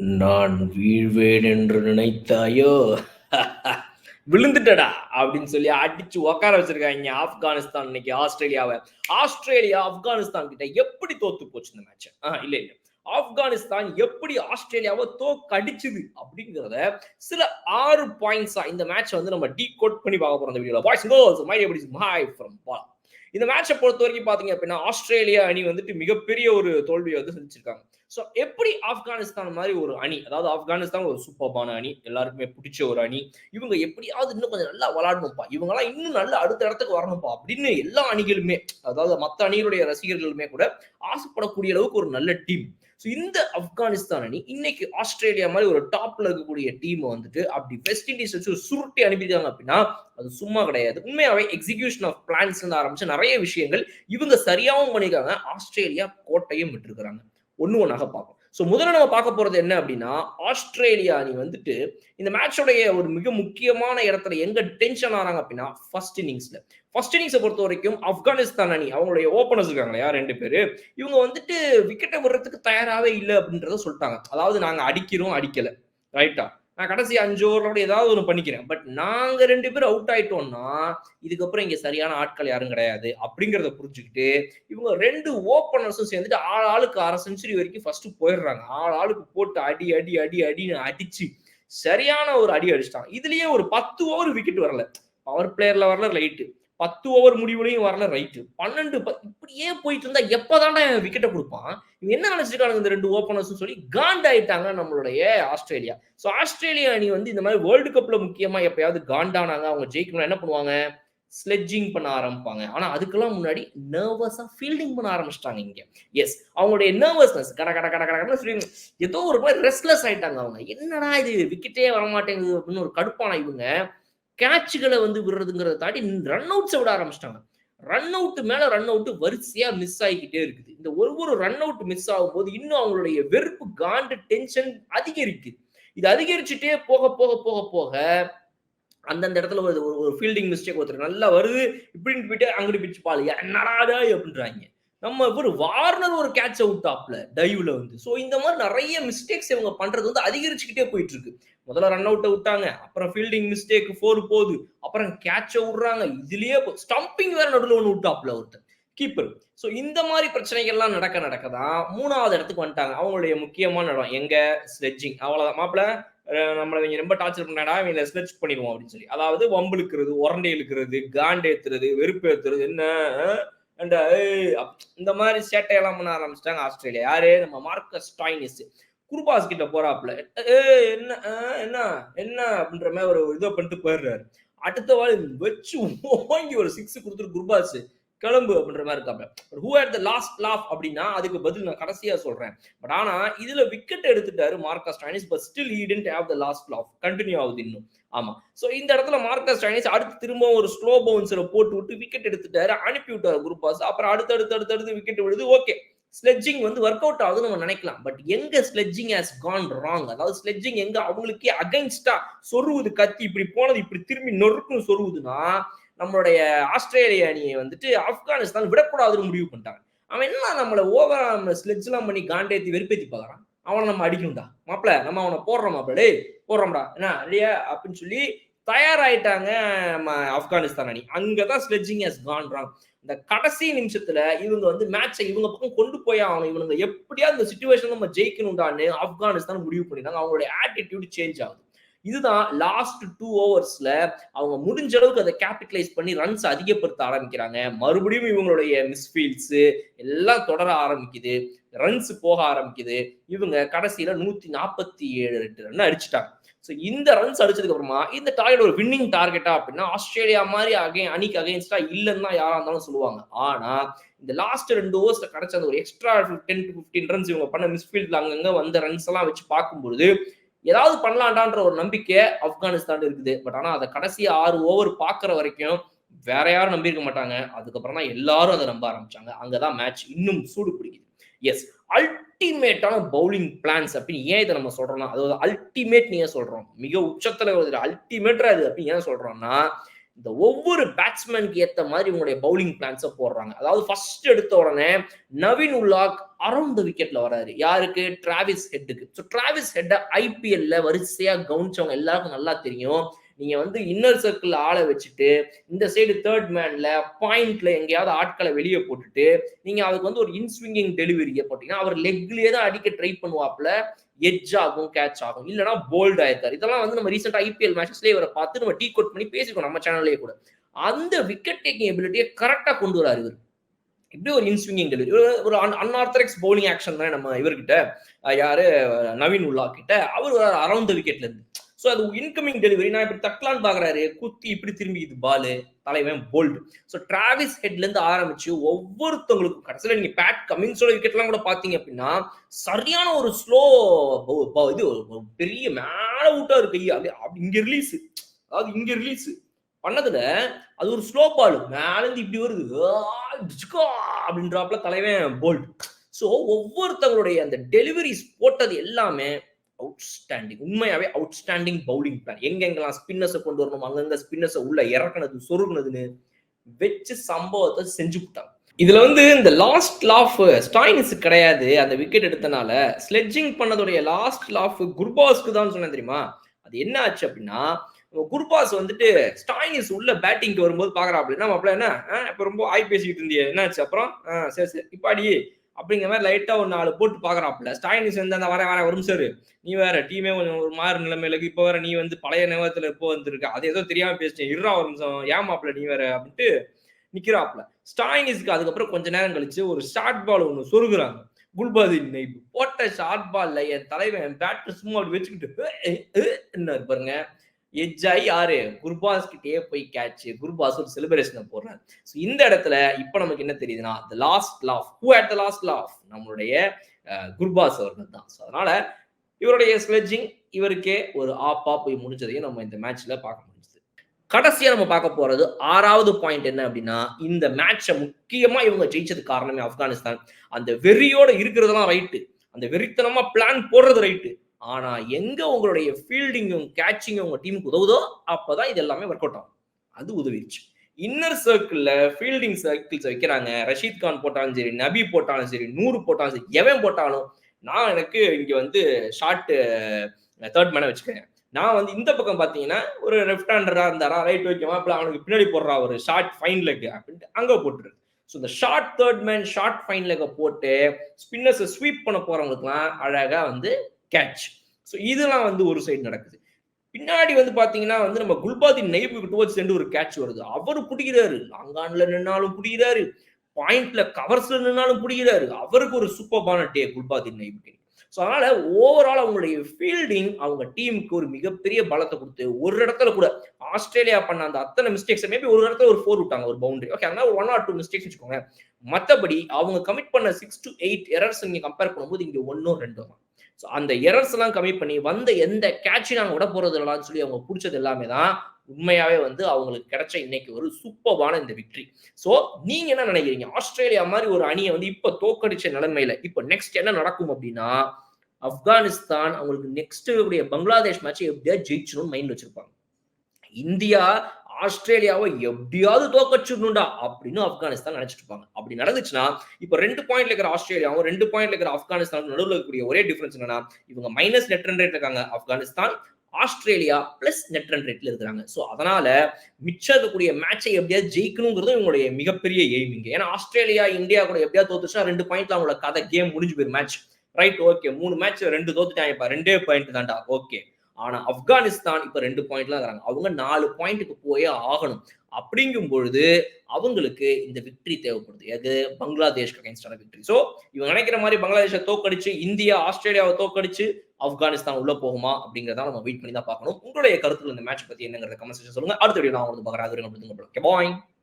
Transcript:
நான் வீழ்வேன் என்று நினைத்தாயோ? விழுந்துட்டடா அப்படின்னு சொல்லி அடிச்சு உட்கார வச்சிருக்காங்க ஆப்கானிஸ்தான் இன்னைக்கு ஆஸ்திரேலியாவை. ஆஸ்திரேலியா ஆப்கானிஸ்தான் கிட்ட எப்படி தோத்து போச்சு இந்த மேட்ச் இல்ல இல்ல. ஆப்கானிஸ்தான் எப்படி ஆஸ்திரேலியாவை தோக்கடிச்சுது அப்படிங்கிறத சில ஆறு பாயிண்ட்ஸா இந்த மேட்ச் வந்து நம்ம டீ கோட் பண்ணி பார்க்க போறோம் இந்த வீடியோல. பாய்ஸ் கோஸ் மை எப்படி மை ஃப்ரம் பால் இந்த மேட்சை பொறுத்த வரைக்கும் பாத்தீங்க அப்படின்னா ஆஸ்திரேலியா அணி வந்துட்டு மிகப்பெரிய ஒரு தோல்வியை வந்து சந்திச்சிருக்காங்க. ஸோ எப்படி ஆப்கானிஸ்தான் மாதிரி ஒரு அணி அதாவது ஆப்கானிஸ்தான் ஒரு சூப்பர்பான அணி எல்லாருக்குமே பிடிச்ச ஒரு அணி இவங்க எப்படியாவது இன்னும் கொஞ்சம் நல்லா விளாடணும்ப்பா இவங்கெல்லாம் இன்னும் நல்ல அடுத்த இடத்துக்கு வரணும்ப்பா அப்படின்னு எல்லா அணிகளுமே அதாவது மற்ற அணிகளுடைய ரசிகர்களுமே கூட ஆசைப்படக்கூடிய அளவுக்கு ஒரு நல்ல டீம் ஸோ இந்த ஆப்கானிஸ்தான் அணி இன்னைக்கு ஆஸ்திரேலியா மாதிரி ஒரு டாப்ல இருக்கக்கூடிய டீம் வந்துட்டு அப்படி வெஸ்ட் இண்டீஸ் வச்சு சுருட்டி அனுப்பிட்டாங்க அப்படின்னா அது சும்மா கிடையாது. உண்மையாவே எக்ஸிகியூஷன் ஆஃப் பிளான்ஸ் ஆரம்பிச்சு நிறைய விஷயங்கள் இவங்க சரியாகவும் பண்ணிருக்காங்க ஆஸ்திரேலியா கோட்டையும் விட்டுருக்காங்க ஒன்று ஒன்றாக பார்ப்போம் ஸோ முதல்ல நம்ம பார்க்க போகிறது என்ன அப்படின்னா ஆஸ்திரேலியா அணி வந்துட்டு இந்த மேட்சோடைய ஒரு மிக முக்கியமான இடத்துல எங்கே டென்ஷன் ஆகிறாங்க அப்படின்னா ஃபர்ஸ்ட் இன்னிங்ஸில் ஃபர்ஸ்ட் இன்னிங்ஸை பொறுத்த வரைக்கும் ஆப்கானிஸ்தான் அணி அவங்களுடைய ஓப்பனர்ஸ் இருக்காங்க இல்லையா ரெண்டு பேர் இவங்க வந்துட்டு விக்கெட்டை விடுறதுக்கு தயாராகவே இல்லை அப்படின்றத சொல்லிட்டாங்க. அதாவது நாங்கள் அடிக்கிறோம் அடிக்கலை. ரைட்டா நான் கடைசி அஞ்சு ஓவரோட ஏதாவது ஒன்று பண்ணிக்கிறேன். பட் நாங்க ரெண்டு பேரும் அவுட் ஆயிட்டோம்னா இதுக்கப்புறம் இங்க சரியான ஆட்கள் யாரும் கிடையாது. அப்படிங்கிறத புரிஞ்சுக்கிட்டு இவங்க ரெண்டு ஓப்பனர்ஸும் சேர்ந்துட்டு ஆள் ஆளுக்கு அரை செஞ்சுரி வரைக்கும் ஃபர்ஸ்ட் போயிடுறாங்க. ஆள் ஆளுக்கு போட்டு அடி அடி அடி அடின்னு அடிச்சு சரியான ஒரு அடி அடிச்சிட்டான். இதுலயே ஒரு பத்து ஓவர் விக்கெட் வரல. பவர் பிளேயர்ல வரல ரைட்டு பத்து ஓவர் முடிவுலையும் வரல ரைட்டு பன்னெண்டு இப்படியே போயிட்டு இருந்தா எப்பதான்டா விக்கெட்டை கொடுப்பான்? இவங்க என்ன நினைச்சிருக்கானுங்க இந்த ரெண்டு ஓப்பனர்ஸ் சொல்லி? காண்டாயிட்டாங்க நம்மளுடைய ஆஸ்திரேலியா. ஸோ ஆஸ்திரேலியா அணி வந்து இந்த மாதிரி வேர்ல்டு கப்ல முக்கியமா எப்பயாவது காண்டானாங்க அவங்க ஜெயிக்கணும் என்ன பண்ணுவாங்க? ஸ்லெட்ஜிங் பண்ண ஆரம்பிப்பாங்க. ஆனா அதுக்கெல்லாம் முன்னாடி நர்வஸா ஃபீல்டிங் பண்ண ஆரம்பிச்சிட்டாங்க இங்க. எஸ் அவங்களுடைய நர்வஸ்னஸ் கட கட கட கடன்னு சொல்லி ஏதோ ஒரு மாதிரி ரெஸ்ட்லெஸ் ஆயிட்டாங்க அவங்க. என்னடா இது விக்கெட்டே வரமாட்டேங்குது அப்படின்னு ஒரு கடுப்பான இவங்க. கேட்சுகளை வந்து விடுறதுங்கிறத தாண்டி ரன் அவுட்ஸை விட ஆரம்பிச்சிட்டாங்க. ரன் அவுட் மேல ரன் அவுட் வரிசையா மிஸ் ஆகிக்கிட்டே இருக்குது. இந்த ஒரு ஒரு ரன் அவுட் மிஸ் ஆகும் போது இன்னும் அவங்களுடைய வெறுப்பு காண்டு டென்ஷன் அதிகரிக்குது. இது அதிகரிச்சுட்டே போக போக போக போக அந்தந்த இடத்துல ஒரு ஒரு ஃபீல்டிங் மிஸ்டேக் ஒருத்தர் நல்லா வருது இப்படின்னு போயிட்டு அங்கிட்டு பிச்சு பால் என்னடா அப்படின்றாங்க. நம்ம ஒரு வார்னர் ஒரு கேட்ச் அவுட் டாப்ல டைவ்ல வந்து. ஸோ இந்த மாதிரி நிறைய மிஸ்டேக்ஸ் இவங்க பண்றது வந்து அதிகரிச்சுக்கிட்டே போயிட்டு இருக்கு முதல்ல ரன் அவுட்டை விட்டாங்க அப்புறம் ஃபீல்டிங் மிஸ்டேக் ஃபோர் போகுது அப்புறம் கேட்சை விடுறாங்க. இதுலயே ஸ்டம்பிங் வேற நடுவில் ஒன்று விட்டாப்ல ஒருத்தர் கீப்பர் ஸோ இந்த மாதிரி பிரச்சனைகள்லாம் நடக்க நடக்க தான் மூணாவது இடத்துக்கு வந்துட்டாங்க. அவங்களுடைய முக்கியமான இடம் எங்க? ஸ்லெட்ஜிங் அவ்வளோதான் மாப்பிள்ள நம்மளை இவங்க ரொம்ப டார்ச்சர் பண்ணாடா இவங்க ஸ்லெட்ச் பண்ணிடுவோம் அப்படின்னு சொல்லி. அதாவது வம்பு இழுக்கிறது உரண்டை இழுக்கிறது காண்டு ஏத்துறது வெறுப்பு ஏத்துறது என்ன Uh, இந்த மாதிரி சேட்டையெல்லாம் பண்ண ஆரம்பிச்சிட்டாங்க ஆஸ்திரேலியா. யாரு? நம்ம மார்க்கஸ் டாய்னிஸ் குருபாஸ் கிட்ட போறாப்புல. ஏ என்ன என்ன என்ன? அப்படின்ற மாதிரி ஒரு இதை பண்ணிட்டு போயிடுறாரு. அடுத்த வாழ் வச்சு ஓங்கி ஒரு சிக்ஸ் கொடுத்துட்டு குருபாஸ் கிளம்பு அப்படின்ற மாதிரி இருக்காங்க. Who had the last laugh அப்படின்னா அதுக்கு பதில் நான் கடைசியா சொல்றேன். பட் ஆனா இதுல விக்கெட் எடுத்துட்டாரு Marcus Stoinis but still he didn't have the last laugh continue ஆகுது இன்னும். ஆமா. சோ இந்த இடத்துல மார்க்கஸ் டைனிஸ் அடுத்து திரும்ப ஒரு ஸ்லோ பவுன்சரை போட்டு விட்டு விக்கெட் எடுத்துட்டாரு அனுப்பி விட்டாரு குரூப்பாஸ் அப்புறம் அடுத்து அடுத்து அடுத்து அடுத்து விக்கெட் விழுது. ஓகே ஸ்லெட்ஜிங் வந்து ஒர்க் அவுட் ஆகுது நம்ம நினைக்கலாம். பட் எங்க ஸ்லெட்ஜிங் ஹேஸ் கான் ராங் அதாவது ஸ்லெட்ஜிங் எங்க அவங்களுக்கே அகைன்ஸ்டா சொருவுது கத்தி இப்படி போனது இப்படி திரும்பி நொறுக்குன்னு சொருவுதுன்னா நம்மளுடைய ஆஸ்திரேலிய அணியை வந்துட்டு ஆப்கானிஸ்தான் விடக்கூடாதுன்னு முடிவு பண்ணிட்டாங்க. அவன் என்ன நம்மளை ஓவரா நம்ம ஸ்லெட்ஜ்லாம் பண்ணி காண்டேத்தி வெறுப்பேத்தி பார்க்குறான் அவனை நம்ம அடிக்கணும்டா. மாப்பிள நம்ம அவனை போடுறோம் மாப்பிள. போடுறோம்டா. என்ன இல்லையா? அப்படின்னு சொல்லி தயாராயிட்டாங்க நம்ம ஆப்கானிஸ்தான் அணி. அங்கதான் ஸ்லெட்ஜிங் ஹஸ் கான் ராங் இந்த கடைசி நிமிஷத்துல இவங்க வந்து மேட்சை இவங்க பக்கம் கொண்டு போய் ஆகணும். இவங்க எப்படியா இந்த சுச்சுவேஷன் நம்ம ஜெயிக்கணும்டான்னு ஆப்கானிஸ்தான் முடிவு பண்ணிட்டாங்க. அவங்களுடைய ஆட்டிடியூட் சேஞ்ச் ஆகுது. இதுதான் லாஸ்ட் டூ ஓவர்ஸ்ல அவங்க முடிஞ்ச அளவுக்கு அதை கேபிட்டலைஸ் பண்ணி ரன்ஸ் அதிகப்படுத்த ஆரம்பிக்கிறாங்க. மறுபடியும் இவங்களுடைய மிஸ்ஃபீல்ட்ஸ் எல்லாம் தொடர ஆரம்பிக்குது. ரன்ஸ் போக ஆரம்பிக்குது. இவங்க கடைசியில நூத்தி நாற்பத்தி ஏழு ரெண்டு ரன் அடிச்சுட்டாங்க. ஸோ இந்த ரன்ஸ் அடிச்சதுக்கு அப்புறமா இந்த டார்கெட் ஒரு வின்னிங் டார்கெட்டா அப்படின்னா ஆஸ்திரேலியா மாதிரி அகை அணிக்கு அகைன்ஸ்டா இல்லைன்னு தான் யாரா இருந்தாலும் சொல்லுவாங்க. ஆனா இந்த லாஸ்ட் ரெண்டு ஓவர்ஸ்ல கிடைச்ச அந்த ஒரு extra ten to fifteen runs இவங்க பண்ண மிஸ்ஃபீல்ட்ல அங்கங்க வந்த ரன்ஸ் எல்லாம் வச்சு பார்க்கும்பொழுது ஏதாவது பண்ணலாண்டான்ற ஒரு நம்பிக்கை ஆப்கானிஸ்தான் இருக்குது. பட் ஆனால் அதை கடைசி ஆறு ஓவர் பார்க்குற வரைக்கும் வேற யாரும் நம்பியிருக்க மாட்டாங்க. அதுக்கப்புறம் தான் எல்லாரும் அதை நம்ப ஆரம்பிச்சாங்க. அங்கதான் மேட்ச் இன்னும் சூடு பிடிக்குது. எஸ் அல்டிமேட்டான பவுலிங் பிளான்ஸ் அப்படின்னு ஏன் இதை நம்ம சொல்றோம்னா அதாவது அல்டிமேட் ஏன் சொல்றோம்? மிக உச்சத்துல ஒரு அல்டிமேட்டா இது அப்படின்னு ஏன் சொல்றோம்னா இந்த ஒவ்வொரு பேட்ஸ்மேனுக்கு ஏற்ற மாதிரி உங்களுடைய பவுலிங் பிளான்ஸை போடுறாங்க. அதாவது ஃபர்ஸ்ட் எடுத்த உடனே நவீன் உல்லாக் அரௌண்ட் த விக்கெட்ல வராரு. யாருக்கு? டிராவிஸ் ஹெட்டுக்கு ஸோ டிராவிஸ் ஹெட்டை ஐபிஎல்ல வரிசையா கவனிச்சவங்க எல்லாருக்கும் நல்லா தெரியும். நீங்க வந்து இன்னர் சர்க்கிள் ஆளை வச்சுட்டு இந்த சைடு தேர்ட் மேன்ல பாயிண்ட்ல எங்கேயாவது ஆட்களை வெளியே போட்டுட்டு நீங்க அதுக்கு வந்து ஒரு இன்ஸ்விங்கிங் டெலிவரியை போட்டீங்கன்னா அவர் லெக்லயே தான் அடிக்க ட்ரை பண்ணுவாப்ல எட்ஜ் ஆகும் கேட்ச் ஆகும். இல்லைனா போல்ட் ஆயிருக்காரு இதெல்லாம் வந்து நம்ம ரீசெண்டா ஐபிஎல் மேட்சஸ்லேயே இவரை பார்த்து நம்ம டீ கோட் பண்ணி பேசிக்கணும் நம்ம சேனல்லேயே கூட. அந்த விக்கெட் டேக்கிங் எபிலிட்டியை கரெக்டா கொண்டு வராரு இவர். இப்படி ஒரு இன்ஸ்விங்கிங் டெலிவரி ஒரு அன்ஆர்த்தடாக்ஸ் பவுலிங் ஆக்ஷன் தான் நம்ம இவர்கிட்ட யாரு நவீன் உல்லா கிட்ட அவர் அரௌண்ட் த விக்கெட்ல இருந்து. ஸோ அது இன்கமிங் டெலிவரி நான் இப்படி தட்டலான்னு பாக்குறாரு. குத்தி இப்படி திரும்பி இது பாலு தலைவன் போல்டு ஸோ டிராவிஸ் ஹெட்ல இருந்து ஆரம்பிச்சு ஒவ்வொருத்தவங்களுக்கும் கடைசியில் நீங்க பேட் கமிங்ஸோட விக்கெட்லாம் கூட பாத்தீங்க அப்படின்னா சரியான ஒரு ஸ்லோ இது பெரிய மேல விட்டா இருக்கு. அப்படி அப்படி இங்க ரிலீஸ் அதாவது இங்க ரிலீஸ் பண்ணதுல அது ஒரு ஸ்லோ பால் மேல இருந்து இப்படி வருது. அப்படின்றாப்ல தலைவன் போல்ட் ஸோ ஒவ்வொருத்தவங்களுடைய அந்த டெலிவரிஸ் போட்டது எல்லாமே அவுட்ஸ்டாண்டிங் உண்மையாவே அவுட்ஸ்டாண்டிங் பவுலிங் பிளான் எங்கெங்கெல்லாம் ஸ்பின்னர்ஸை கொண்டு வரணும் அங்கங்க ஸ்பின்னர்ஸை உள்ள இறக்குனது சொருகுனதுன்னு வச்சு சம்பவத்தை செஞ்சு விட்டாங்க இதுல வந்து இந்த லாஸ்ட் லாஃப் ஸ்டாயினிஸ் கிடையாது அந்த விக்கெட் எடுத்தனால ஸ்லெட்ஜிங் பண்ணதுடைய லாஸ்ட் லாஃப் குர்பாஸ்க்கு தான் சொன்னேன் தெரியுமா? அது என்ன ஆச்சு அப்படின்னா குர்பாஸ் வந்துட்டு ஸ்டாயினிஸ் உள்ள பேட்டிங்க்கு வரும்போது பாக்குறா என்ன அப்படி என்ன? இப்ப ரொம்ப ஆய் பேசிக்கிட்டு இருந்தியே என்ன ஆச்சு? அப்புறம் சரி சரி இப்பாடி அப்படிங்கிற மாதிரி லைட்டா ஒரு நாலு போட்டு பாக்குறாப்ல ஸ்டாயினிஸ் வந்து அந்த வர வர வரும் சார் நீ வேற டீமே கொஞ்சம் ஒரு மாறு நிலைமையில இப்போ வேற நீ வந்து பழைய நேரத்துல இப்போ வந்திருக்க? அது ஏதோ தெரியாம பேசிட்டேன். இருறா ஒரு நிமிஷம் ஏமாப்ல நீ வேற அப்படின்ட்டு நிக்கிறாப்ல ஸ்டாயினிஸ்க்கு அதுக்கப்புறம் கொஞ்ச நேரம் கழிச்சு ஒரு ஷார்ட் பால் ஒன்று சொருகுறாங்க. குல்பாதீன் நைப் போட்ட ஷார்ட் பால்ல என் தலைவன் பேட்டர் சும்மா அப்படி வச்சுக்கிட்டு பாருங்க. எஜ்ஜாயி யாரு? குர்பாஸ் கிட்டேயே போய் கேட்ச் குர்பாஸ் ஒரு செலிப்ரேஷனை போடுறாரு. ஸோ இந்த இடத்துல இப்போ நமக்கு என்ன தெரியுதுன்னா the last laugh who had the last laugh நம்மளுடைய குர்பாஸ் அவர்கள் தான். ஸோ அதனால இவருடைய ஸ்லெட்ஜிங் இவருக்கே ஒரு ஆப்பா போய் முடிஞ்சதையும் நம்ம இந்த மேட்ச்ல பார்க்க முடிஞ்சது. கடைசியா நம்ம பார்க்க போறது ஆறாவது பாயிண்ட் என்ன அப்படின்னா இந்த மேட்சை முக்கியமா இவங்க ஜெயிச்சது காரணமே ஆப்கானிஸ்தான். அந்த வெறியோட இருக்கிறதெல்லாம் ரைட்டு அந்த வெறித்தனமா பிளான் போடுறது ரைட்டு ஆனா எங்க உங்களுடைய ஃபீல்டிங்கும் கேட்சிங்கும் உங்க டீமுக்கு உதவுதோ அப்பதான் இது எல்லாமே ஒர்க் அவுட் ஆகும். அது உதவிடுச்சு இன்னர் சர்க்கிள்ல ஃபீல்டிங் சர்க்கிள்ஸ் வைக்கிறாங்க. ரஷீத் கான் போட்டாலும் சரி நபி போட்டாலும் சரி நூறு போட்டாலும் சரி எவன் போட்டாலும் நான் எனக்கு இங்க வந்து ஷார்ட் தேர்ட் மேனை வச்சுக்கிறேன். நான் வந்து இந்த பக்கம் பாத்தீங்கன்னா ஒரு லெஃப்ட் ஹேண்டரா இருந்தாரா ரைட் வைக்கமா அப்படி அவனுக்கு பின்னாடி போடுறா ஒரு ஷார்ட் ஃபைன் லெக் அப்படின்ட்டு அங்க போட்டுரு. ஸோ இந்த short third man short fine லெக்கை போட்டு ஸ்பின்னர்ஸை ஸ்வீப் பண்ண போறவங்களுக்குலாம் அழகா வந்து கேட்ச் ஸோ இதெல்லாம் வந்து ஒரு சைடு நடக்குது. பின்னாடி வந்து பாத்தீங்கன்னா வந்து நம்ம குல்பாதின் நெய்புக்கு டுவர்ட்ஸ் சென்று ஒரு கேட்ச் வருது. அவர் பிடிக்கிறாரு. லாங்கான்ல நின்னாலும் பிடிக்கிறாரு. பாயிண்ட்ல கவர்ஸ்ல நின்னாலும் பிடிக்கிறாரு. அவருக்கு ஒரு சூப்பர்பான டே குல்பாதின் நெய்புக்கு ஸோ அதனால ஓவரால் அவங்களுடைய ஃபீல்டிங் அவங்க டீமுக்கு ஒரு மிகப்பெரிய பலத்தை கொடுத்து ஒரு இடத்துல கூட ஆஸ்திரேலியா பண்ண அந்த அத்தனை மிஸ்டேக்ஸ் மேபி ஒரு இடத்துல ஒரு ஃபோர் விட்டாங்க ஒரு பவுண்டரி ஓகே அதனால ஒரு ஒன் ஆர் டூ மிஸ்டேக்ஸ் வச்சுக்கோங்க. மற்றபடி அவங்க கமிட் பண்ண சிக்ஸ் டு எயிட் எரர்ஸ் நீங்க கம்பேர் பண்ணும்போது இங்க ஒன்னும் ரெண்டும் தான். ஸோ அந்த எரர்ஸ் எல்லாம் கம்மி பண்ணி வந்த எந்த கேட்சி நாங்கள் விட போறது இல்லலான்னு சொல்லி அவங்க பிடிச்சது எல்லாமே தான் உண்மையாவே வந்து அவங்களுக்கு கிடைச்ச இன்னைக்கு ஒரு சூப்பர்வான இந்த விக்டரி ஸோ நீங்க என்ன நினைக்கிறீங்க? ஆஸ்திரேலியா மாதிரி ஒரு அணியை வந்து இப்ப தோக்கடிச்ச நிலைமையில இப்போ நெக்ஸ்ட் என்ன நடக்கும் அப்படின்னா ஆப்கானிஸ்தான் அவங்களுக்கு நெக்ஸ்ட் பங்களாதேஷ் மேட்சை எப்படியா ஜெயிச்சணும்னு மைண்ட் வச்சிருப்பாங்க. இந்தியா ஆஸ்திரேலியாவை எப்படியாவது தோக்கச்சிடணும்டா அப்படின்னு ஆப்கானிஸ்தான் நினைச்சிட்டு இருப்பாங்க. அப்படி நடந்துச்சுன்னா இப்போ ரெண்டு பாயிண்ட்ல இருக்கிற ஆஸ்திரேலியாவும் ரெண்டு பாயிண்ட்ல இருக்கிற ஆப்கானிஸ்தான் நடுவில் இருக்கக்கூடிய ஒரே டிஃபரன்ஸ் என்னன்னா இவங்க மைனஸ் நெட் ரன் ரேட் இருக்காங்க. Afghanistan Australia plus net run ரேட்ல இருக்கிறாங்க. ஸோ அதனால மிச்சம் இருக்கக்கூடிய மேட்சை எப்படியாவது ஜெயிக்கணுங்கிறது இவங்களுடைய மிகப்பெரிய எய்மிங்க ஏன்னா ஆஸ்திரேலியா இந்தியா கூட எப்படியாவது தோத்துச்சுன்னா ரெண்டு பாயிண்ட்ல அவங்களோட கதை கேம் முடிஞ்சு போயிரு மேட்ச் ரைட் ஓகே மூணு மேட்ச் ரெண்டு தோத்துட்டாங்க. ரெண்டே பாயிண்ட் தான்டா. ஓகே ஆனா ஆப்கானிஸ்தான் இப்ப ரெண்டு பாயிண்ட்ல இருக்கிறாங்க அவங்க நாலு பாயிண்ட்டுக்கு போயே ஆகணும். அப்படிங்கும் பொழுது அவங்களுக்கு இந்த விக்டரி தேவைப்படுது. எது? பங்களாதேஷ் அகைன்ஸ்டான விக்டரி ஸோ இவங்க நினைக்கிற மாதிரி பங்களாதேஷை தோக்கடிச்சு இந்தியா ஆஸ்திரேலியாவை தோக்கடிச்சு ஆப்கானிஸ்தான் உள்ள போகுமா அப்படிங்கிறத நம்ம வெயிட் பண்ணி தான் பார்க்கணும். உங்களுடைய கருத்துல இந்த மேட்ச் பத்தி என்னங்கிறத கமெண்ட் செக்ஷன் சொல்லுங்க. அடுத்த வீடியோ நான் உங்களுக்கு பார்க்குறேன் அது பாய்